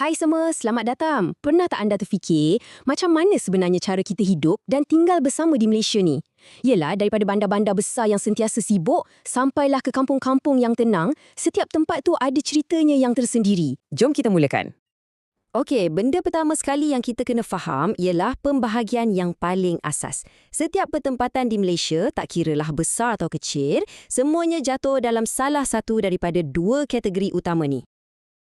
Hai semua, selamat datang. Pernah tak anda terfikir macam mana sebenarnya cara kita hidup dan tinggal bersama di Malaysia ni? Yelah, daripada bandar-bandar besar yang sentiasa sibuk, sampailah ke kampung-kampung yang tenang, setiap tempat tu ada ceritanya yang tersendiri. Jom kita mulakan. Okey, benda pertama sekali yang kita kena faham ialah pembahagian yang paling asas. Setiap pertempatan di Malaysia, tak kiralah besar atau kecil, semuanya jatuh dalam salah satu daripada dua kategori utama ni.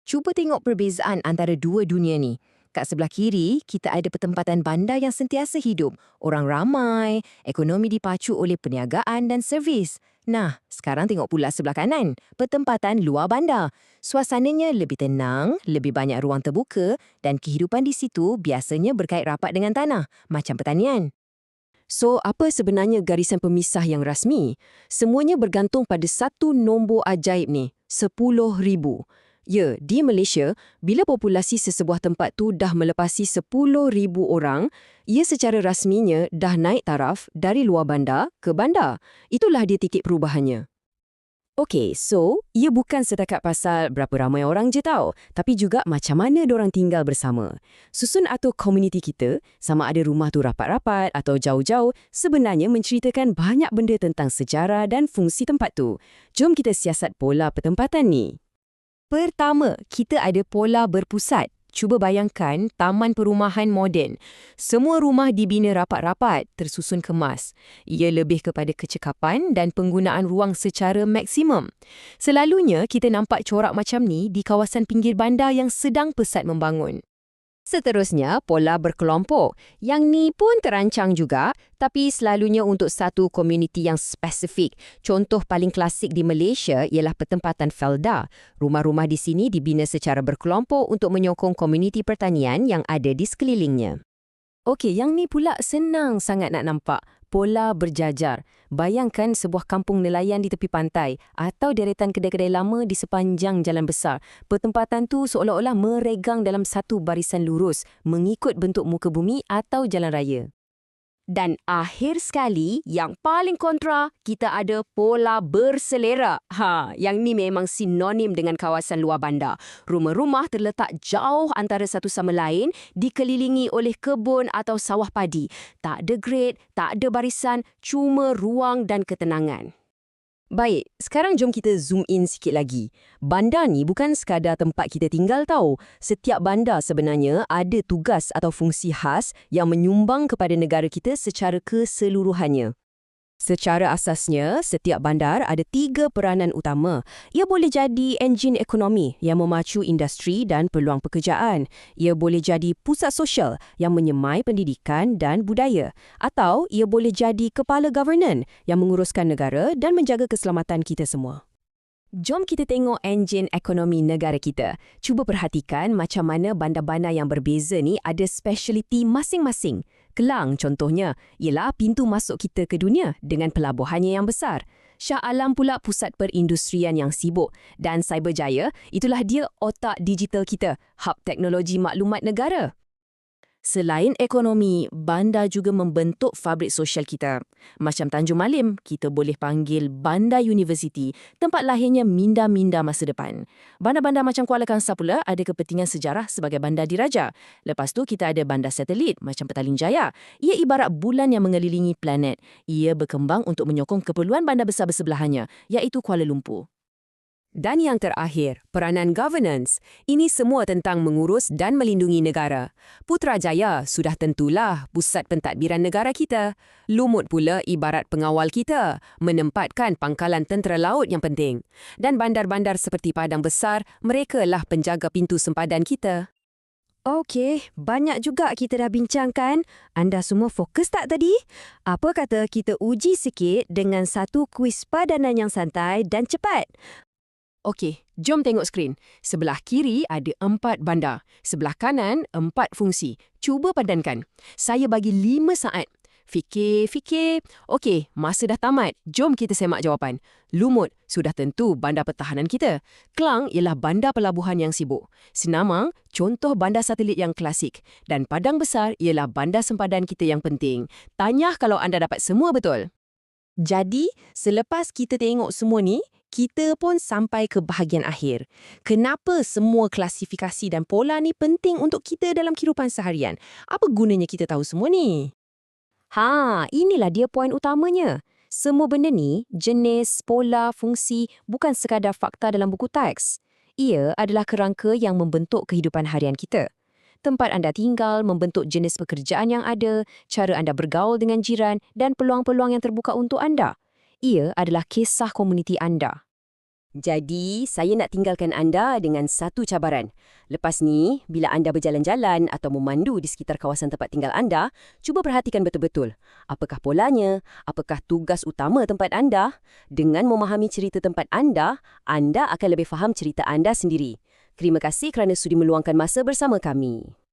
Cuba tengok perbezaan antara dua dunia ni. Kat sebelah kiri, kita ada pertempatan bandar yang sentiasa hidup. Orang ramai, ekonomi dipacu oleh perniagaan dan servis. Nah, sekarang tengok pula sebelah kanan, pertempatan luar bandar. Suasananya lebih tenang, lebih banyak ruang terbuka dan kehidupan di situ biasanya berkait rapat dengan tanah, macam pertanian. So, apa sebenarnya garisan pemisah yang rasmi? Semuanya bergantung pada satu nombor ajaib ni, 10,000. Ya, di Malaysia, bila populasi sesebuah tempat tu dah melepasi 10,000 orang, ia secara rasminya dah naik taraf dari luar bandar ke bandar. Itulah dia titik perubahannya. Okey, so, ia bukan setakat pasal berapa ramai orang je tau, tapi juga macam mana orang tinggal bersama. Susun atau komuniti kita, sama ada rumah tu rapat-rapat atau jauh-jauh, sebenarnya menceritakan banyak benda tentang sejarah dan fungsi tempat tu. Jom kita siasat pola pertempatan ni. Pertama, kita ada pola berpusat. Cuba bayangkan taman perumahan moden. Semua rumah dibina rapat-rapat, tersusun kemas. Ia lebih kepada kecekapan dan penggunaan ruang secara maksimum. Selalunya, kita nampak corak macam ni di kawasan pinggir bandar yang sedang pesat membangun. Seterusnya, pola berkelompok. Yang ni pun terancang juga, tapi selalunya untuk satu komuniti yang spesifik. Contoh paling klasik di Malaysia ialah pertempatan Felda. Rumah-rumah di sini dibina secara berkelompok untuk menyokong komuniti pertanian yang ada di sekelilingnya. Okey, yang ni pula senang sangat nak nampak pola berjajar. Bayangkan sebuah kampung nelayan di tepi pantai atau deretan kedai-kedai lama di sepanjang jalan besar. Pertempatan tu seolah-olah meregang dalam satu barisan lurus mengikut bentuk muka bumi atau jalan raya. Dan akhir sekali, yang paling kontra, kita ada pola berselera. Ha, yang ni memang sinonim dengan kawasan luar bandar. Rumah-rumah terletak jauh antara satu sama lain, dikelilingi oleh kebun atau sawah padi. Tak ada grade, tak ada barisan, cuma ruang dan ketenangan. Baik, sekarang jom kita zoom in sikit lagi. Bandar ni bukan sekadar tempat kita tinggal tau. Setiap bandar sebenarnya ada tugas atau fungsi khas yang menyumbang kepada negara kita secara keseluruhannya. Secara asasnya, setiap bandar ada tiga peranan utama. Ia boleh jadi enjin ekonomi yang memacu industri dan peluang pekerjaan. Ia boleh jadi pusat sosial yang menyemai pendidikan dan budaya. Atau ia boleh jadi kepala governance yang menguruskan negara dan menjaga keselamatan kita semua. Jom kita tengok enjin ekonomi negara kita. Cuba perhatikan macam mana bandar-bandar yang berbeza ni ada speciality masing-masing. Kelang contohnya ialah pintu masuk kita ke dunia dengan pelabuhannya yang besar. Shah Alam pula pusat perindustrian yang sibuk. Dan Cyberjaya, itulah dia otak digital kita, hub teknologi maklumat negara. Selain ekonomi, bandar juga membentuk fabrik sosial kita. Macam Tanjung Malim, kita boleh panggil Bandar University, tempat lahirnya minda-minda masa depan. Bandar-bandar macam Kuala Kangsar pula ada kepentingan sejarah sebagai bandar diraja. Lepas tu kita ada bandar satelit macam Petaling Jaya. Ia ibarat bulan yang mengelilingi planet. Ia berkembang untuk menyokong keperluan bandar besar bersebelahannya, iaitu Kuala Lumpur. Dan yang terakhir, peranan governance. Ini semua tentang mengurus dan melindungi negara. Putrajaya sudah tentulah pusat pentadbiran negara kita. Lumut pula ibarat pengawal kita, menempatkan pangkalan tentera laut yang penting. Dan bandar-bandar seperti Padang Besar, mereka lah penjaga pintu sempadan kita. Okey, banyak juga kita dah bincangkan. Anda semua fokus tak tadi? Apa kata kita uji sikit dengan satu kuis padanan yang santai dan cepat? Okey, jom tengok skrin. Sebelah kiri ada empat bandar. Sebelah kanan, empat fungsi. Cuba padankan. Saya bagi lima saat. Fikir, fikir. Okey, masa dah tamat. Jom kita semak jawapan. Lumut, sudah tentu bandar pertahanan kita. Kelang ialah bandar pelabuhan yang sibuk. Senamang, contoh bandar satelit yang klasik. Dan Padang Besar ialah bandar sempadan kita yang penting. Tanya kalau anda dapat semua betul. Jadi, selepas kita tengok semua ni, kita pun sampai ke bahagian akhir. Kenapa semua klasifikasi dan pola ni penting untuk kita dalam kehidupan seharian? Apa gunanya kita tahu semua ni? Ha, inilah dia poin utamanya. Semua benda ni, jenis, pola, fungsi, bukan sekadar fakta dalam buku teks. Ia adalah kerangka yang membentuk kehidupan harian kita. Tempat anda tinggal membentuk jenis pekerjaan yang ada, cara anda bergaul dengan jiran dan peluang-peluang yang terbuka untuk anda. Ia adalah kisah komuniti anda. Jadi, saya nak tinggalkan anda dengan satu cabaran. Lepas ni, bila anda berjalan-jalan atau memandu di sekitar kawasan tempat tinggal anda, cuba perhatikan betul-betul. Apakah polanya? Apakah tugas utama tempat anda? Dengan memahami cerita tempat anda, anda akan lebih faham cerita anda sendiri. Terima kasih kerana sudi meluangkan masa bersama kami.